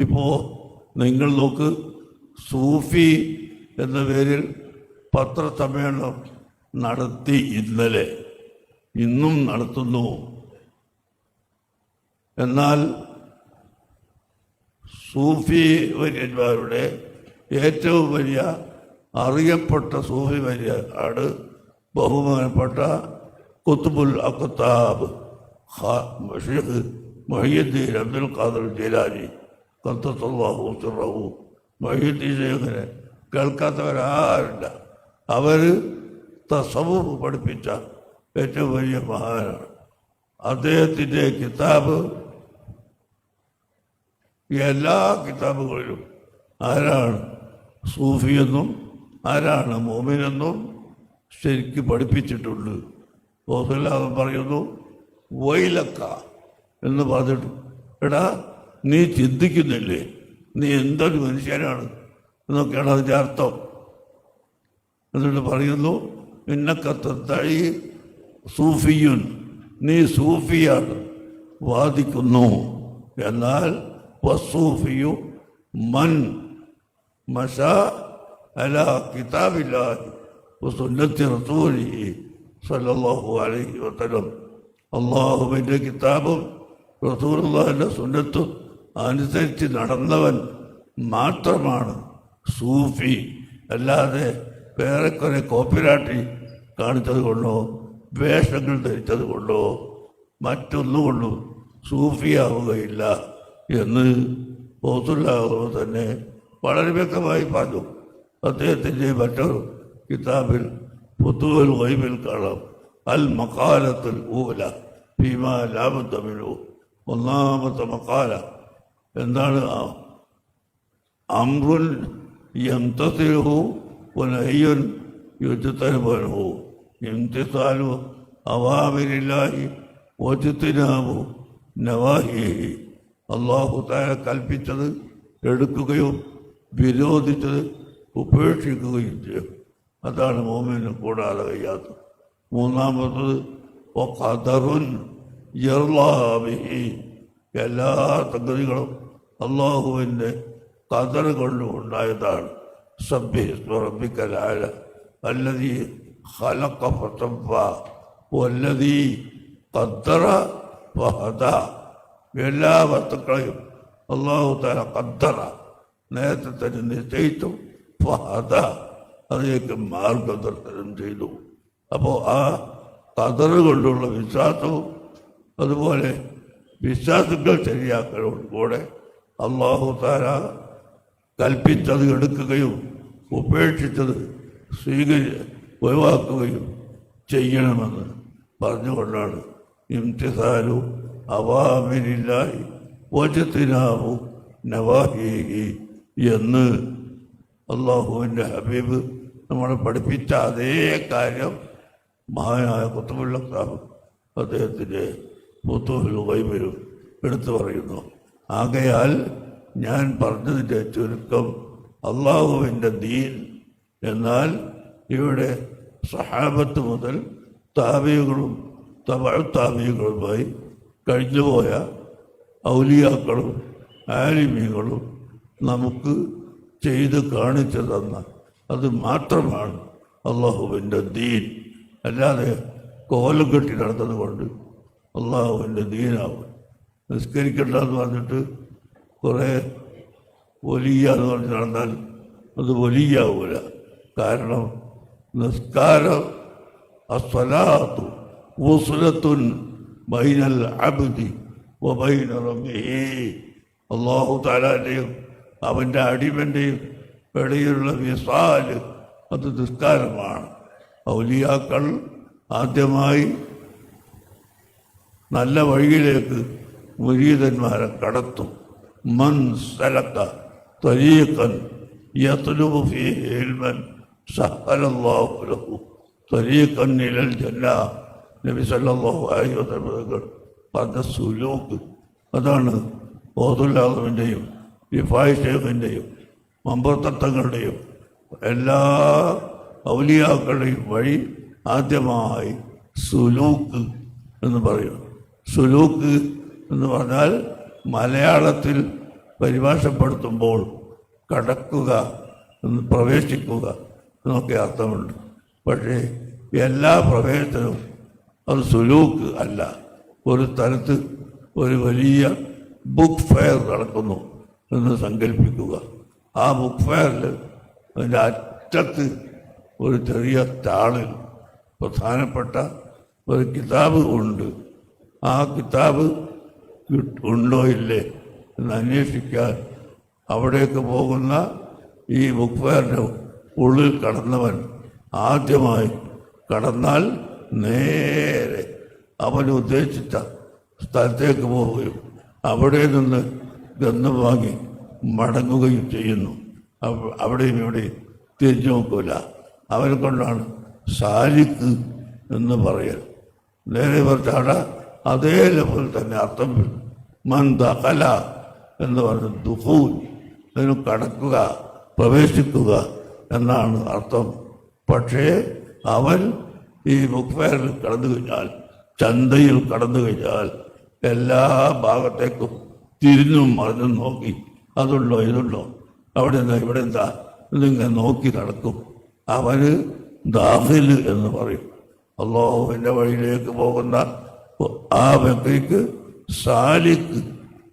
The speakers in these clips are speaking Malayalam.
ഇപ്പോൾ നിങ്ങൾ നോക്ക് സൂഫി എന്ന പേരിൽ പത്രസമ്മേളനം നടത്തി ഇന്നലെ. ഇന്നും നടത്തുന്നു. എന്നാൽ സൂഫി വര്യന്മാരുടെ ഏറ്റവും വലിയ അറിയപ്പെട്ട സൂഫി വര്യ ആണ് ബഹുമാനപ്പെട്ട കുത്തുബുൽ അക്കുത്താബ് ഷെയ്ഖ് മൊഹീദ്ദീൻ അബ്ദുൽ ഖാദർ ജിലാനി കത്തത്തല്ലാഹു സിറഹു മൊഹീദ്ദീൻ ഷെയ്ഖിനെ കേൾക്കാത്തവരാരില്ല അവർ തസവൂഫ് പഠിപ്പിച്ച ഏറ്റവും വലിയ മഹാനാണ്. അദ്ദേഹത്തിന്റെ കിതാബ് എല്ലാ കിതാബുകളിലും ആരാണ് സൂഫിയെന്നും ആരാണ് മോമിനെന്നും ശരിക്ക് പഠിപ്പിച്ചിട്ടുണ്ട്. ഓസല്ലാതെ പറയുന്നു വൈലക്ക എന്ന് പറഞ്ഞിട്ട് എടാ നീ ചിന്തിക്കുന്നില്ലേ? നീ എന്തൊരു മനുഷ്യനാണ് എന്നൊക്കെയാണ് അതിന്റെ അർത്ഥം. എന്നിട്ട് പറയുന്നു ഇന്നക്കത്തഴി സൂഫിയുൻ നീ സൂഫിയാണ് വാദിക്കുന്നു. എന്നാൽ വസൂഫിയു മൻ മഷ അല കിതാബില്ലാഹി സുന്നത്തി റസൂലിഹി സല്ലല്ലാഹു അലൈഹി വസല്ലം. അള്ളാഹുവിന്റെ കിതാബും റസൂലുള്ളാഹിന്റെ സുന്നത്തും അനുസരിച്ച് നടന്നവൻ മാത്രമാണ് സൂഫി. അല്ലാതെ വേറെ കുറെ കോപ്പിരാട്ടി കാണിച്ചത് കൊണ്ടോ വേഷങ്ങൾ ധരിച്ചത് കൊണ്ടോ മറ്റൊന്നുകൊണ്ടും സൂഫിയാവുകയില്ല എന്ന് ഓസുല്ലാഹു തന്നെ വളരെ വ്യക്തമായി പറഞ്ഞു. അദ്ദേഹത്തിന്റെ മറ്റൊരു കിതാബിൽ പുത്തുവൽ വൈബിൽ കാണാം. അൽ മക്കാലത്തിൽ ഊല ഭീമ ലാഭത്തമിഴു ഒന്നാമത്തെ മക്കാല എന്താണ്? അമ്രുൻ യംതസിഹു വനഹയ്യുൻ യുജ്തനുബനഹു ഇംതിസാലു അവാമിരില്ലാഹി വജുത്തിനാബു നവാഹിഹി. അള്ളാഹു താര കൽപ്പിച്ചത് എടുക്കുകയും വിരോധിച്ചത് ഉപേക്ഷിക്കുകയും ചെയ്യും. അതാണ് മോമിന് കൂടാതെ കഴിയാത്തത് മൂന്നാമത്തത് ഒ യർലാബിഹി എല്ലാ സംഗതികളും അള്ളാഹുവിന്റെ കദർ കൊണ്ടും ഉണ്ടായതാണ് സബ്ബി റബ്ബിക്കലാല അല്ലതി ഖലഖ ഫസവ്വ വല്ലതി ഫഹദ എല്ലാ വസ്തുക്കളെയും അള്ളാഹു താല ഖദ്ദറ നേരത്തെ തന്നെ നിശ്ചയിച്ചു ഫഹദ അതിലേക്ക് മാർഗദർശനം ചെയ്തു. അപ്പോൾ ആ കതറ് കൊണ്ടുള്ള വിശ്വാസവും അതുപോലെ വിശ്വാസങ്ങൾ ശരിയാക്കലോട് കൂടെ അള്ളാഹു താര കൽപ്പിച്ചത് എടുക്കുകയും ഉപേക്ഷിച്ചത് സ്വീകരി ഒഴിവാക്കുകയും ചെയ്യണമെന്ന് പറഞ്ഞുകൊണ്ടാണ് ഇംതിസാലു അവാമിനില്ലായി ഓജത്തിനാവു നവാഹി എന്ന് അള്ളാഹുവിന്റെ ഹബീബ് നമ്മളെ പഠിപ്പിച്ച അതേ കാര്യം മഹാനായ കുത്തുബുള്ള സാബ് അദ്ദേഹത്തിന്റെ പുത്തുവിൽ വൈബരും എടുത്തു പറയുന്നു. ആകയാൽ ഞാൻ പറഞ്ഞതിന്റെ ചുരുക്കം അള്ളാഹുവിന്റെ ദീൻ എന്നാൽ ഇവിടെ സഹാബത്ത് മുതൽ താപികളും തമിഴ് താപികളുമായി കഴിഞ്ഞുപോയ ഔലിയാക്കളും ആലിമികളും നമുക്ക് ചെയ്ത് കാണിച്ചു തന്ന അത് മാത്രമാണ് അള്ളാഹുവിന്റെ ദീൻ. അല്ലാതെ കോലം കെട്ടി നടന്നത് കൊണ്ട് അള്ളാഹുവിന്റെ ദീനാവും. നിസ്കരിക്കണ്ടെന്ന് പറഞ്ഞിട്ട് കുറേ വലിയ എന്ന് പറഞ്ഞ് നടന്നാൽ അത് വലിയാവൂല. കാരണം നിസ്കാരം അസ്വലാത്തു ഉസുലത്തുൻ ബൈനൽ അബ്ദി വബൈന റബ്ബിഹി. അള്ളാഹു താലാന്റെയും അവന്റെ അടിമന്റെയും ഇടയിലുള്ള വിസാൽ അത് നിസ്കാരമാണ്. ഔലിയാക്കൾ ആദ്യമായി നല്ല വഴിയിലേക്ക് മുരീതന്മാരെ കടത്തും. മൻ സലക്ക തരീഖൻ യത്ലുബു ഇൽമൻ സഹലല്ലാഹു ലഹു. തരീഖൻ ഇലൽ ജന്ന. നബി സല്ലല്ലാഹു അലൈഹി പറഞ്ഞ സുലൂക്ക്. അതാണ് ഓതുല്ലാഹുവിന്റെയും റിഫായ് ഷേഖിന്റെയും മമ്പത്തങ്ങളുടെയും എല്ലാ ഔലിയാക്കളുടെയും വഴി ആദ്യമായി സുലൂക്ക് എന്ന് പറയും സുലൂക്ക് എന്ന് പറഞ്ഞാൽ മലയാളത്തിൽ പരിഭാഷപ്പെടുത്തുമ്പോൾ കടക്കുക പ്രവേശിക്കുക എന്നൊക്കെ അർത്ഥമുണ്ട്. പക്ഷേ എല്ലാ പ്രവേശനവും അത് സുലൂക്ക് അല്ല. ഒരു സ്ഥലത്ത് ഒരു വലിയ ബുക്ക് ഫെയർ നടക്കുന്നു എന്ന് സങ്കല്പിക്കുക. ആ ബുക്ക് ഫെയറിൽ അതിന്റെ അറ്റത്ത് ഒരു ചെറിയ താളിൽ പ്രധാനപ്പെട്ട ഒരു കിതാബ് ഉണ്ട്. ആ കിതാബ് ഉണ്ടോ ഇല്ലേ എന്ന് അന്വേഷിക്കാൻ അവിടേക്ക് പോകുന്ന ഈ ബുക്ക് ഫെയറിന്റെ ഉള്ളിൽ കടന്നവൻ ആദ്യമായി കടന്നാൽ നേരെ അവൻ ഉദ്ദേശിച്ച സ്ഥലത്തേക്ക് പോവുകയും അവിടെ നിന്ന് ഗന്ധം വാങ്ങി മടങ്ങുകയും ചെയ്യുന്നു. അവ- അവിടെയും ഇവിടെയും തിരിഞ്ഞു നോക്കൂല. അവനെ കൊണ്ടാണ് സാലിക്ക് എന്ന് പറയൽ. നേരെ മറിച്ചാട അതേ ലെവൽ തന്നെ അർത്ഥം വരുന്നു മൻ ദഖല എന്ന് പറഞ്ഞ ദുഹൂൻ അതിന് കടക്കുക പ്രവേശിക്കുക എന്നാണ് അർത്ഥം. പക്ഷേ അവൻ ഈ ബുക്ക് കടന്നു കഴിഞ്ഞാൽ ചന്തയിൽ കടന്നു കഴിഞ്ഞാൽ എല്ലാ ഭാഗത്തേക്കും തിരിഞ്ഞും മറിഞ്ഞും നോക്കി അതുണ്ടോ ഇതുണ്ടോ? അവിടെ എന്താ ഇവിടെ എന്താ? എന്നിങ്ങനെ നോക്കി നടക്കും. അവന് ദാഹിൽ എന്ന് പറയും. അള്ളാഹുവിന്റെ വഴിയിലേക്ക് പോകുന്ന ആ വ്യക്തിക്ക് സാലിക്ക്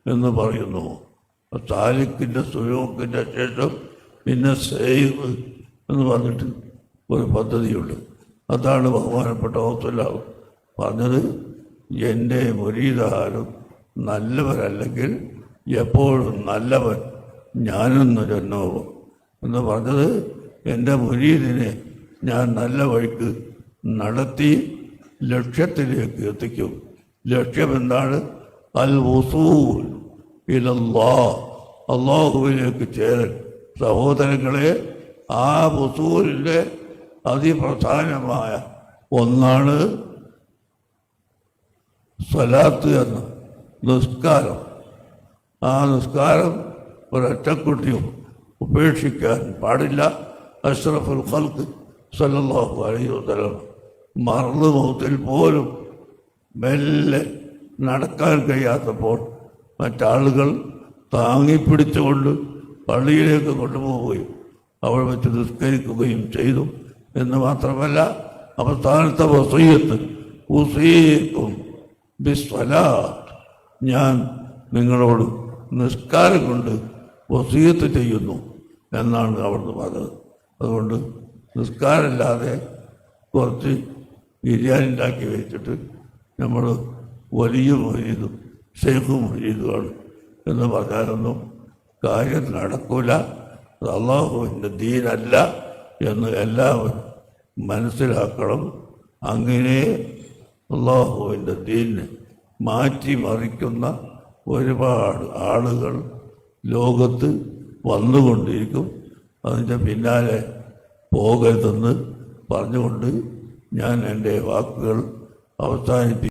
എന്ന് പറയുന്നു. സാലിക്കിന്റെ സുയോക്കിന്റെ ശേഷം പിന്നെ സേവ് എന്ന് പറഞ്ഞിട്ട് ഒരു പദ്ധതിയുണ്ട്. അതാണ് ബഹുമാനപ്പെട്ട ഹോസ്പിറ്റലാവ് പറഞ്ഞത് എന്റെ മുരീതാരും നല്ലവരല്ലെങ്കിൽ എപ്പോഴും നല്ലവൻ ഞാനെന്ന് ജന്മവും എന്ന് പറഞ്ഞത് എന്റെ മുരീദിനെ ഞാൻ നല്ല വഴിക്ക് നടത്തി ലക്ഷ്യത്തിലേക്ക് എത്തിക്കും. ലക്ഷ്യം എന്താണ്? അൽ വസൂൽ ഇലല്ലാ അള്ളാഹുവിലേക്ക് ചേരൽ. സഹോദരങ്ങളെ ആ വസൂലിന്റെ അതിപ്രധാനമായ ഒന്നാണ് സ്വലാത്ത് എന്ന നിസ്കാരം. ആ നിസ്കാരം ഒരൊറ്റക്കുട്ടിയും ഉപേക്ഷിക്കാൻ പാടില്ല. അഷ്റഫുൽ ഖൽക്ക് സല്ലാഹു അലൈഹി വസല്ലം. മറന്നു മുഖത്തിൽ പോലും മെല്ലെ നടക്കാൻ കഴിയാത്തപ്പോൾ മറ്റാളുകൾ താങ്ങിപ്പിടിച്ചുകൊണ്ട് പള്ളിയിലേക്ക് കൊണ്ടുപോവുകയും അവൾ വെച്ച് നിസ്കരിക്കുകയും ചെയ്തു. എന്ന് മാത്രമല്ല അവസാനത്തെ വസീയത്ത് ഉസീക്കും ബിസ്വലാ ഞാൻ നിങ്ങളോട് നിസ്കാരം കൊണ്ട് വസീയത്ത് ചെയ്യുന്നു എന്നാണ് അവിടുന്ന് പറഞ്ഞത്. അതുകൊണ്ട് നിസ്കാരമില്ലാതെ കുറച്ച് ബിരിയാണി ഉണ്ടാക്കി വെച്ചിട്ട് നമ്മൾ വലിയ മുരീതും ഷെയ്ഖ് മുരീതുമാണ് എന്ന് പറഞ്ഞാലൊന്നും കാര്യം നടക്കൂല. അത് അള്ളാഹുവിന്റെ ദീനല്ല എന്ന് എല്ലാവരും മനസ്സിലാക്കണം. അങ്ങനെ അള്ളാഹുവിന്റെ ദീനിനെ മാറ്റിമറിക്കുന്ന ഒരുപാട് ആളുകൾ ലോകത്ത് വന്നുകൊണ്ടിരിക്കും. അതിന്റെ പിന്നാലെ പോകരുതെന്ന് പറഞ്ഞുകൊണ്ട് ഞാൻ എന്റെ വാക്കുകൾ അവസാനിപ്പിക്കും